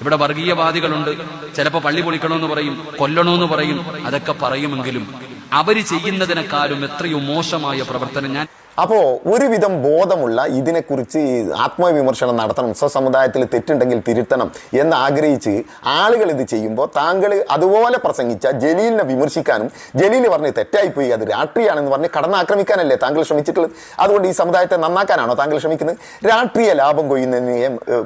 ഇവിടെ വർഗീയവാദികളുണ്ട്. ചിലപ്പോ പള്ളി പൊളിക്കണമെന്ന് പറയും കൊല്ലണമെന്ന് പറയും അതൊക്കെ പറയുമെങ്കിലും അവർ ചെയ്യുന്നതിനെക്കാളും എത്രയോ മോശമായ പ്രവർത്തനം ഞാൻ അപ്പോൾ ഒരുവിധം ബോധമുള്ള ഇതിനെക്കുറിച്ച് ആത്മവിമർശനം നടത്തണം സ്വസമുദായത്തിൽ തെറ്റുണ്ടെങ്കിൽ തിരുത്തണം എന്ന് ആഗ്രഹിച്ച് ആളുകൾ ഇത് ചെയ്യുമ്പോൾ താങ്കൾ അതുപോലെ പ്രസംഗിച്ച ജലീലിനെ വിമർശിക്കാനും ജലീൽ പറഞ്ഞ് തെറ്റായിപ്പോയി അത് രാഷ്ട്രീയമാണെന്ന് പറഞ്ഞ് കടന്നാക്രമിക്കാനല്ലേ താങ്കൾ ശ്രമിച്ചിട്ടുള്ളത്? അതുകൊണ്ട് ഈ സമുദായത്തെ നന്നാക്കാനാണോ താങ്കൾ ശ്രമിക്കുന്നത്? രാഷ്ട്രീയ ലാഭം കൊയ്യുന്നതിന്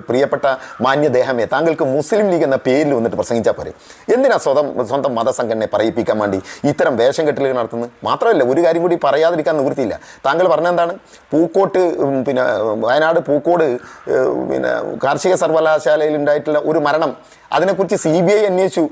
പ്രിയപ്പെട്ട മാന്യദേഹമേ താങ്കൾക്ക് മുസ്ലിം ലീഗ് എന്ന പേരിൽ വന്നിട്ട് പ്രസംഗിച്ചാൽ പോരെ. എന്തിനാ സ്വന്തം സ്വന്തം മതസംഘടനയെ പറയിപ്പിക്കാൻ വേണ്ടി ഇത്തരം വേഷം കെട്ടലുകൾ നടത്തുന്നത്? മാത്രമല്ല ഒരു കാര്യം കൂടി പറയാതിരിക്കാൻ നിവൃത്തിയില്ല. താങ്കൾ എന്താണ്? പൂക്കോട്ട് പിന്നെ വയനാട് പൂക്കോട് പിന്നെ കാർഷിക സർവകലാശാലയിൽ ഉണ്ടായിട്ടുള്ള ഒരു മരണം. അതിനെക്കുറിച്ച് സി ബി ഐ അന്വേഷിച്ചു.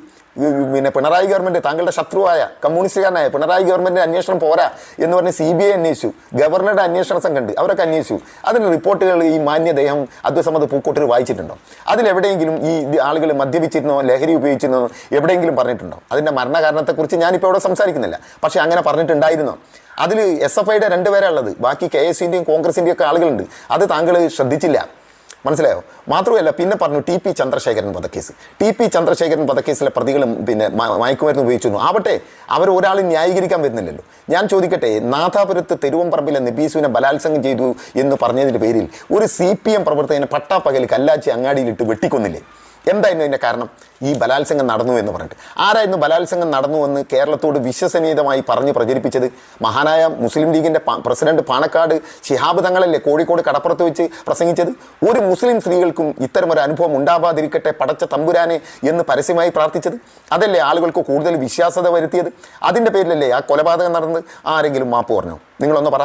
പിന്നെ പിണറായി ഗവൺമെന്റ് താങ്കളുടെ ശത്രുവായ കമ്മ്യൂണിസ്റ്റുകാരനായ പിണറായി ഗവൺമെന്റിന്റെ അന്വേഷണം പോരാ എന്ന് പറഞ്ഞ് സി ബി ഐ അന്വേഷിച്ചു. ഗവർണറുടെ അന്വേഷണ സംഘം ഉണ്ട്. അവരൊക്കെ അന്വേഷിച്ചു. അതിന് റിപ്പോർട്ടുകൾ ഈ മാന്യദേഹം അദ്വസമ്മത് പൂക്കോട്ടിൽ വായിച്ചിട്ടുണ്ടോ? അതിലെവിടെയെങ്കിലും ഈ ആളുകൾ മദ്യപിച്ചിരുന്നോ ലഹരി ഉപയോഗിച്ചിരുന്നോ എവിടെയെങ്കിലും പറഞ്ഞിട്ടുണ്ടോ? അതിന്റെ മരണകാരണത്തെക്കുറിച്ച് ഞാനിപ്പോൾ ഇവിടെ സംസാരിക്കുന്നില്ല. പക്ഷേ അങ്ങനെ പറഞ്ഞിട്ടുണ്ടായിരുന്നോ? അതിൽ എസ് എഫ് ഐയുടെ രണ്ടുപേരാ ഉള്ളത്. ബാക്കി കെ എസ് സിന്റെയും കോൺഗ്രസിന്റെയും ഒക്കെ ആളുകളുണ്ട്. അത് താങ്കൾ ശ്രദ്ധിച്ചില്ല. മനസ്സിലായോ? മാത്രമല്ല പിന്നെ പറഞ്ഞു ടി പി ചന്ദ്രശേഖരൻ വധക്കേസ്. ടി പി ചന്ദ്രശേഖരൻ വധക്കേസിലെ പ്രതികളും പിന്നെ മയക്കുമരുന്ന് ഉപയോഗിച്ചിരുന്നു. ആവട്ടെ അവർ ഒരാൾ ന്യായീകരിക്കാൻ വരുന്നില്ലല്ലോ. ഞാൻ ചോദിക്കട്ടെ നാഥാപുരത്ത് തെരുവമ്പറമ്പിലെ നിബീസുവിനെ ബലാത്സംഗം ചെയ്തു എന്ന് പറഞ്ഞതിന്റെ പേരിൽ ഒരു സി പി എം പ്രവർത്തകനെ പട്ടാപ്പകൽ കല്ലാച്ചി അങ്ങാടിയിലിട്ട് വെട്ടിക്കൊന്നില്ലേ? എന്തായിരുന്നു അതിന്റെ കാരണം? ഈ ബലാത്സംഗം നടന്നു എന്ന് പറഞ്ഞിട്ട്. ആരായിരുന്നു ബലാത്സംഗം നടന്നു എന്ന് കേരളത്തോട് വിശ്വസനീയതമായി പറഞ്ഞ് പ്രചരിപ്പിച്ചത്? മഹാനായ മുസ്ലിം ലീഗിന്റെ പ്രസിഡന്റ് പാണക്കാട് ശിഹാബ് തങ്ങളല്ലേ കോഴിക്കോട് കടപ്പുറത്ത് വെച്ച് പ്രസംഗിച്ചത്? ഒരു മുസ്ലിം സ്ത്രീകൾക്കും ഇത്തരം ഒരു അനുഭവം ഉണ്ടാവാതിരിക്കട്ടെ പടച്ച തമ്പുരാനെ എന്ന് പരസ്യമായി പ്രാർത്ഥിച്ചത്? അതല്ലേ ആളുകൾക്ക് കൂടുതൽ വിശ്വാസത വരുത്തിയത്? അതിന്റെ പേരിലല്ലേ ആ കൊലപാതകം നടന്ന് ആരെങ്കിലും മാപ്പ് പറഞ്ഞു? നിങ്ങളൊന്ന് പറ.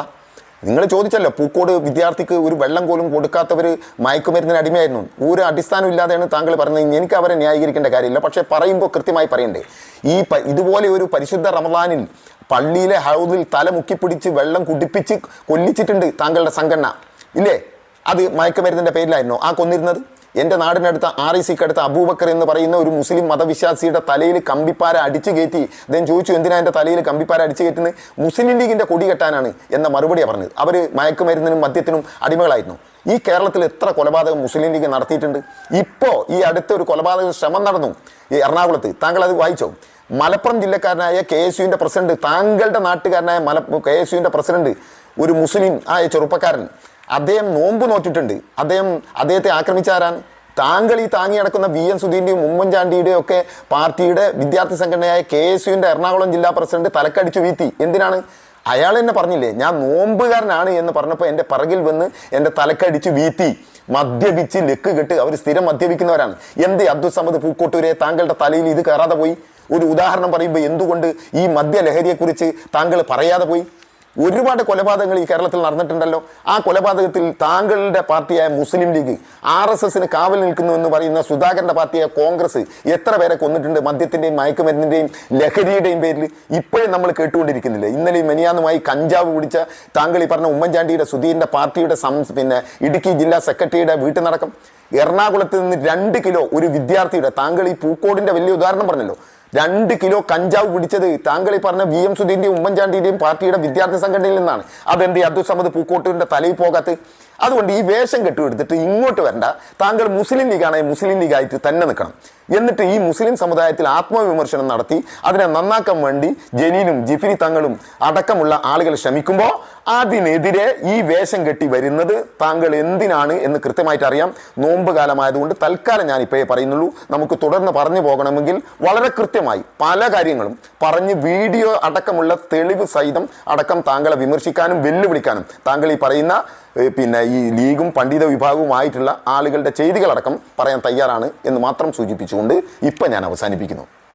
നിങ്ങൾ ചോദിച്ചല്ലോ പൂക്കോട് വിദ്യാർത്ഥിക്ക് ഒരു വെള്ളം പോലും കൊടുക്കാത്തവർ മയക്കുമരുന്നിന് അടിമയായിരുന്നു. ഒരു അടിസ്ഥാനം ഇല്ലാതെയാണ് താങ്കൾ പറഞ്ഞത്. എനിക്ക് അവരെ ന്യായീകരിക്കേണ്ട കാര്യമില്ല. പക്ഷേ പറയുമ്പോൾ കൃത്യമായി പറയണ്ടേ ഈ ഇതുപോലെ ഒരു പരിശുദ്ധ റമദാനിൽ പള്ളിയിലെ ഹൗദിൽ തല മുക്കിപ്പിടിച്ച് വെള്ളം കുടിപ്പിച്ച് കൊല്ലിച്ചിട്ടുണ്ട് താങ്കളുടെ സംഘടന. ഇല്ലേ? അത് മയക്കുമരുന്നിന്റെ പേരിലായിരുന്നോ? ആ കൊന്നിരുന്നത്? എന്റെ നാടിനടുത്ത ആർ ഐ സിക്ക് അടുത്ത് അബൂബക്കർ എന്ന് പറയുന്ന ഒരു മുസ്ലിം മതവിശ്വാസിയുടെ തലയിൽ കമ്പിപ്പാര അടിച്ചു കയറ്റി. അദ്ദേഹം ചോദിച്ചു എന്തിനാ എന്റെ തലയിൽ കമ്പിപ്പാര അടിച്ചു കയറ്റുന്നത് മുസ്ലിം ലീഗിന്റെ കൊടി കെട്ടാനാണ് എന്ന മറുപടിയാണ് പറഞ്ഞത്. അവർ മയക്കുമരുന്നിനും മദ്യത്തിനും അടിമകളായിരുന്നു. ഈ കേരളത്തിൽ എത്ര കൊലപാതകം മുസ്ലിം ലീഗ് നടത്തിയിട്ടുണ്ട്? ഇപ്പോൾ ഈ അടുത്തൊരു കൊലപാതക ശ്രമം നടന്നു. ഈ എറണാകുളത്ത് താങ്കൾ അത് വായിച്ചോ? മലപ്പുറം ജില്ലക്കാരനായ കെ എസ് യുവിന്റെ പ്രസിഡന്റ് താങ്കളുടെ നാട്ടുകാരനായ മല കെ എസ് യുവിന്റെ പ്രസിഡന്റ് ഒരു മുസ്ലിം ആയ ചെറുപ്പക്കാരൻ അദ്ദേഹം നോമ്പ് നോറ്റിട്ടുണ്ട്. അദ്ദേഹം അദ്ദേഹത്തെ ആക്രമിച്ചാരാണ് താങ്കൾ ഈ താങ്ങി നടക്കുന്ന വി എൻ സുധീന്റെയും ഉമ്മൻചാണ്ടിയുടെയും ഒക്കെ പാർട്ടിയുടെ വിദ്യാർത്ഥി സംഘടനയായ കെ എസ് യുവിന്റെ എറണാകുളം ജില്ലാ പ്രസിഡന്റ് തലക്കടിച്ചു വീഴ്ത്തി. എന്തിനാണ്? അയാൾ എന്നെ പറഞ്ഞില്ലേ ഞാൻ നോമ്പുകാരനാണ് എന്ന് പറഞ്ഞപ്പോൾ എന്റെ പറകിൽ വന്ന് എന്റെ തലക്കടിച്ച് വീഴ്ത്തി. മദ്യപിച്ച് ലെക്ക് കെട്ട് അവർ സ്ഥിരം മദ്യപിക്കുന്നവരാണ്. എന്ത് അബ്ദുൽ സമദ് പൂക്കോട്ടൂരെ താങ്കളുടെ തലയിൽ ഇത് കയറാതെ പോയി? ഒരു ഉദാഹരണം പറയുമ്പോൾ എന്തുകൊണ്ട് ഈ മദ്യലഹരിയെക്കുറിച്ച് താങ്കൾ പറയാതെ പോയി? ഒരുപാട് കൊലപാതകങ്ങൾ ഈ കേരളത്തിൽ നടന്നിട്ടുണ്ടല്ലോ. ആ കൊലപാതകത്തിൽ താങ്കളുടെ പാർട്ടിയായ മുസ്ലിം ലീഗ് ആർ എസ് എസിന് കാവൽ നിൽക്കുന്നു എന്ന് പറയുന്ന സുധാകരന്റെ പാർട്ടിയായ കോൺഗ്രസ് എത്ര പേരെ കൊന്നിട്ടുണ്ട്? മദ്യത്തിന്റെയും മയക്കുമരുന്നിന്റെയും ലഹരിയുടെയും പേരിൽ ഇപ്പോഴും നമ്മൾ കേട്ടുകൊണ്ടിരിക്കുന്നില്ലേ? ഇന്നലെ മെനിയാന്നുമായി കഞ്ചാവ് പിടിച്ച താങ്കൾ ഈ പറഞ്ഞ ഉമ്മൻചാണ്ടിയുടെ സുധീറിന്റെ പാർട്ടിയുടെ സം- പിന്നെ ഇടുക്കി ജില്ലാ സെക്രട്ടറിയുടെ വീട്ടിൽ നടക്കം എറണാകുളത്ത് നിന്ന് രണ്ട് കിലോ ഒരു വിദ്യാർത്ഥിയുടെ താങ്കൾ ഈ പൂക്കോടിന്റെ വലിയ ഉദാഹരണം പറഞ്ഞല്ലോ. രണ്ട് കിലോ കഞ്ചാവ് പിടിച്ചത് താങ്കൾ ഈ പറഞ്ഞ വി എം സുധീന്റെയും ഉമ്മൻചാണ്ടിന്റെയും പാർട്ടിയുടെ വിദ്യാർത്ഥി സംഘടനയിൽ നിന്നാണ്. അതെന്ത് അബ്ദുൾ സമദ് പൂക്കോട്ടൂരിന്റെ തലയിൽ പോകാത്ത അതുകൊണ്ട് ഈ വേഷം കെട്ടുമെടുത്തിട്ട് ഇങ്ങോട്ട് വരണ്ട. താങ്കൾ മുസ്ലിം ലീഗാണെങ്കിൽ മുസ്ലിം ലീഗായിട്ട് തന്നെ നിൽക്കണം. എന്നിട്ട് ഈ മുസ്ലിം സമുദായത്തിൽ ആത്മവിമർശനം നടത്തി അതിനെ നന്നാക്കാൻ വേണ്ടി ജലീലും ജിഫിരി തങ്ങളും അടക്കമുള്ള ആളുകൾ ശ്രമിക്കുമ്പോൾ അതിനെതിരെ ഈ വേഷം കെട്ടി വരുന്നത് താങ്കൾ എന്തിനാണ് എന്ന് കൃത്യമായിട്ട് അറിയാം. നോമ്പ് കാലമായതുകൊണ്ട് തൽക്കാലം ഞാൻ ഇപ്പോഴേ പറയുന്നുള്ളൂ. നമുക്ക് തുടർന്ന് പറഞ്ഞു പോകണമെങ്കിൽ വളരെ കൃത്യമായി പല കാര്യങ്ങളും പറഞ്ഞ് വീഡിയോ അടക്കമുള്ള തെളിവ് സഹിതം അടക്കം താങ്കളെ വിമർശിക്കാനും വെല്ലുവിളിക്കാനും താങ്കൾ ഈ പറയുന്ന പിന്നെ ഈ ലീഗും പണ്ഡിത വിഭാഗവുമായിട്ടുള്ള ആളുകളുടെ ചെയ്തികളടക്കം പറയാൻ തയ്യാറാണ് എന്ന് മാത്രം സൂചിപ്പിച്ചുകൊണ്ട് ഇപ്പം ഞാൻ അവസാനിപ്പിക്കുന്നു.